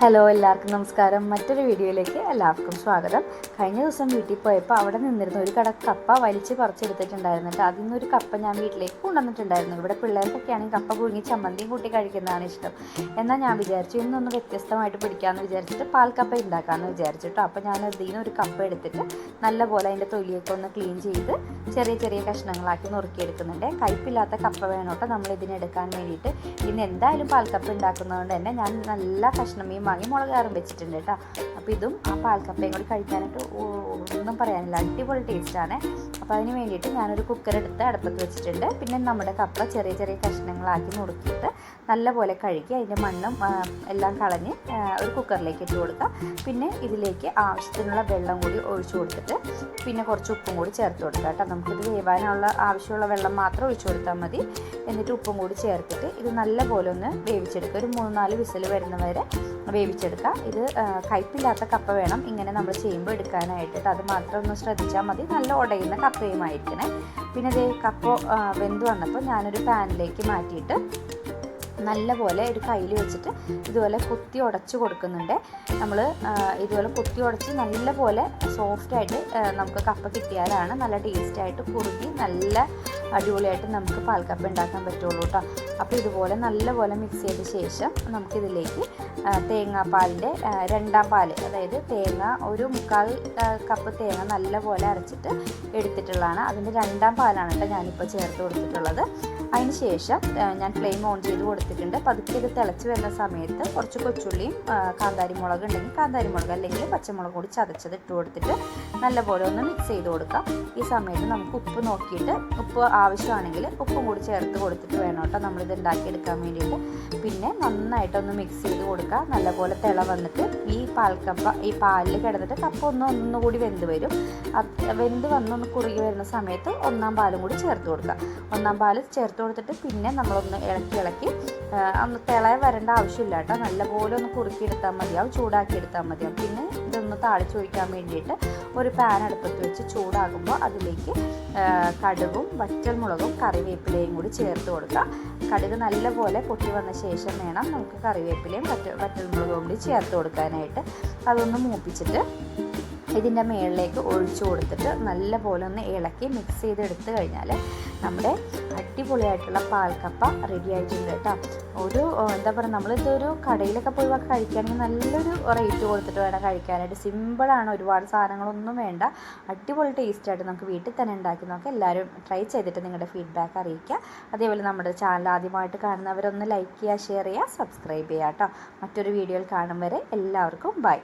Hello എല്ലാവർക്കും നമസ്കാരം. മറ്റൊരു വീഡിയോയിലേക്ക് എല്ലാവർക്കും സ്വാഗതം. കഴിഞ്ഞ ദിവസം വീട്ടിൽ പോയപ്പോൾ അവിടെ നിന്നിരുന്ന ഒരു കട കപ്പ വലിച്ച് പറിച്ചെടുത്തിട്ടുണ്ടായിരുന്നിട്ട് അതിൽ നിന്നൊരു കപ്പ ഞാൻ വീട്ടിലേക്ക് കൊണ്ടുവന്നിട്ടുണ്ടായിരുന്നു. ഇവിടെ പിള്ളേർക്കൊക്കെയാണെങ്കിൽ കപ്പ പുഴുങ്ങി ചമ്മന്തിയും കൂട്ടി കഴിക്കുന്നതാണ് ഇഷ്ടം. എന്നാൽ ഞാൻ വിചാരിച്ചു ഇന്നൊന്ന് വ്യത്യസ്തമായിട്ട് പിടിക്കാമെന്ന് വിചാരിച്ചിട്ട് പാൽക്കപ്പ ഉണ്ടാക്കാമെന്ന് വിചാരിച്ചിട്ടോ അപ്പോൾ ഞാൻ അതിൽ നിന്ന് ഒരു കപ്പ എടുത്തിട്ട് നല്ലപോലെ അതിന്റെ തൊലിയൊക്കെ ഒന്ന് ക്ലീൻ ചെയ്ത് ചെറിയ ചെറിയ കഷ്ണങ്ങളാക്കി നുറുക്കിയെടുക്കുന്നുണ്ട്. കയ്പില്ലാത്ത കപ്പ വേണോട്ടോ നമ്മൾ ഇതിനെടുക്കാൻ വേണ്ടിയിട്ട്. ഇന്ന് എന്തായാലും പാൽക്കപ്പ ഉണ്ടാക്കുന്നതുകൊണ്ട് തന്നെ ഞാൻ നല്ല കഷ്ണം മീൻ വാങ്ങി മുളകാറും വെച്ചിട്ടുണ്ട് കേട്ടോ. അപ്പോൾ ഇതും ആ പാൽക്കപ്പയും കൂടി കഴിക്കാനായിട്ട് ഒന്നും പറയാനില്ല. അടിപൊളി ടേസ്റ്റാണ് അപ്പോൾ അതിന് വേണ്ടിയിട്ട് ഞാനൊരു കുക്കർ എടുത്ത് അടുപ്പത്ത് വെച്ചിട്ടുണ്ട്. പിന്നെ നമ്മുടെ കപ്പ ചെറിയ ചെറിയ കഷ്ണങ്ങളാക്കി നുറുക്കിയിട്ട് നല്ലപോലെ കഴുകി അതിന്റെ മണ്ണും എല്ലാം കളഞ്ഞ് ഒരു കുക്കറിലേക്ക് ഇട്ട് കൊടുക്കുക പിന്നെ ഇതിലേക്ക് ആവശ്യത്തിനുള്ള വെള്ളം കൂടി ഒഴിച്ചു കൊടുത്തിട്ട് പിന്നെ കുറച്ച് ഉപ്പും കൂടി ചേർത്ത് കൊടുക്കുക കേട്ടോ നമുക്കിത് വേവാനുള്ള ആവശ്യമുള്ള വെള്ളം മാത്രം ഒഴിച്ചു കൊടുത്താൽ മതി. എന്നിട്ട് ഉപ്പും കൂടി ചേർത്തിട്ട് ഇത് നല്ലപോലെ ഒന്ന് വേവിച്ചെടുക്കുക. ഒരു മൂന്ന് നാല് വിസിൽ വരുന്നവരെ വേവിച്ചെടുക്കുക. ഇത് കയ്പില്ലാത്ത കപ്പ വേണം. ഇങ്ങനെ നമ്മൾ ചെയ്യുമ്പോൾ എടുക്കാനായിട്ട്. അത് മാത്രം ഒന്ന് ശ്രദ്ധിച്ചാൽ മതി. നല്ല ഉടയുന്ന കപ്പയുമായിരിക്കണേ. പിന്നെ ഇത് കപ്പ വെന്ത് വന്നപ്പോൾ ഞാനൊരു പാനിലേക്ക് മാറ്റിയിട്ട് നല്ലപോലെ ഒരു കയ്യിൽ വെച്ചിട്ട് ഇതുപോലെ കുത്തി ഉടച്ച് കൊടുക്കുന്നുണ്ട്. നമ്മൾ ഇതുപോലെ കുത്തി ഉടച്ച് നല്ലപോലെ സോഫ്റ്റായിട്ട് നമുക്ക് കപ്പ കിട്ടിയാലാണ് നല്ല ടേസ്റ്റായിട്ട് കുറുകി നല്ല അടിപൊളിയായിട്ട് നമുക്ക് പാൽക്കപ്പ ഉണ്ടാക്കാൻ പറ്റുള്ളൂ കേട്ടോ അപ്പോൾ ഇതുപോലെ നല്ലപോലെ മിക്സ് ചെയ്ത ശേഷം നമുക്കിതിലേക്ക് തേങ്ങാപ്പാലിന്റെ രണ്ടാം പാൽ അതായത് തേങ്ങ ഒരു മുക്കാൽ കപ്പ് തേങ്ങ നല്ലപോലെ അരച്ചിട്ട് എടുത്തിട്ടുള്ളതാണ്. അതിന്റെ രണ്ടാം പാലാണ് കേട്ടോ ഞാനിപ്പോൾ ചേർത്ത് കൊടുത്തിട്ടുള്ളത്. അതിന് ശേഷം ഞാൻ ഫ്ലെയിം ഓൺ ചെയ്ത് കൊടുത്തിട്ടുണ്ട്. പതുക്കെ ഇത് തിളച്ച് വരുന്ന സമയത്ത് കുറച്ച് കൊച്ചുള്ളിയും കാന്താരിമുളക് കാന്താരി മുളക് ഉണ്ടെങ്കിൽ കാന്താരി മുളക് അല്ലെങ്കിൽ പച്ചമുളക് കൂടി ചതച്ചത് ഇട്ട് കൊടുത്തിട്ട് നല്ലപോലെ ഒന്ന് മിക്സ് ചെയ്ത് കൊടുക്കാം. ഈ സമയത്ത് നമുക്ക് ഉപ്പ് നോക്കിയിട്ട് ഉപ്പ് ആവശ്യമാണെങ്കിൽ ഉപ്പും കൂടി ചേർത്ത് കൊടുത്തിട്ട് വേണം കേട്ടോ നമ്മളിത് ഉണ്ടാക്കിയെടുക്കാൻ വേണ്ടിയിട്ട്. പിന്നെ നന്നായിട്ടൊന്ന് മിക്സ് ചെയ്ത് കൊടുക്കുക. നല്ലപോലെ തിള വന്നിട്ട് ഈ പാൽക്കപ്പ ഈ പാലിൽ കിടന്നിട്ട് കപ്പ ഒന്ന് ഒന്നുകൂടി വെന്ത് വരും. വെന്ത് വന്നൊന്ന് കുറുകി വരുന്ന സമയത്ത് ഒന്നാം പാലും കൂടി ചേർത്ത് കൊടുക്കുക. ഒന്നാം പാൽ ചേർത്ത് കൊടുത്തിട്ട് പിന്നെ നമ്മളൊന്ന് ഇളക്കി ഇളക്കി ഒന്ന് തിള വരേണ്ട ആവശ്യമില്ല കേട്ടോ. നല്ലപോലെ ഒന്ന് കുറുക്കിയെടുത്താൽ മതിയാവും ചൂടാക്കിയെടുത്താൽ മതിയാവും. പിന്നെ ഇതൊന്ന് താളിച്ചൊഴിക്കാൻ വേണ്ടിയിട്ട് ഒരു പാൻ അടുപ്പത്ത് വെച്ച് ചൂടാകുമ്പോൾ അതിലേക്ക് കടുകും വറ്റൽമുളകും കറിവേപ്പിലയും കൂടി ചേർത്ത് കൊടുക്കുക. കടുക് നല്ലപോലെ പൊട്ടി വന്ന ശേഷം വേണം നമുക്ക് കറിവേപ്പിലയും പറ്റ വറ്റൽമുളകും കൂടി ചേർത്ത് കൊടുക്കാനായിട്ട്. അതൊന്ന് മൂപ്പിച്ചിട്ട് ഇതിന്റെ മുകളിലേക്ക് ഒഴിച്ചു കൊടുത്തിട്ട് നല്ലപോലെ ഒന്ന് ഇളക്കി മിക്സ് ചെയ്തെടുത്ത് കഴിഞ്ഞാൽ നമ്മുടെ അടിപൊളിയായിട്ടുള്ള പാൽക്കപ്പ റെഡി ആയിട്ടുണ്ട് കേട്ടോ. ഒരു എന്താ പറയുക നമ്മളിതൊരു കടയിലൊക്കെ പോയി കഴിക്കുകയാണെങ്കിൽ നല്ലൊരു റേറ്റ് കൊടുത്തിട്ട് വേണം കഴിക്കാനായിട്ട്. സിമ്പിളാണ് ഒരുപാട് സാധനങ്ങളൊന്നും വേണ്ട. അടിപൊളി ടേസ്റ്റായിട്ട് നമുക്ക് വീട്ടിൽ തന്നെ ഉണ്ടാക്കി നോക്കാം. എല്ലാവരും ട്രൈ ചെയ്തിട്ട് നിങ്ങളുടെ ഫീഡ്ബാക്ക് അറിയിക്കുക. അതേപോലെ നമ്മുടെ ചാനൽ ആദ്യമായിട്ട് കാണുന്നവരൊന്ന് ലൈക്ക് ചെയ്യുക ഷെയർ ചെയ്യുക സബ്സ്ക്രൈബ് ചെയ്യുക കേട്ടോ. മറ്റൊരു വീഡിയോയിൽ കാണും വരെ എല്ലാവർക്കും ബൈ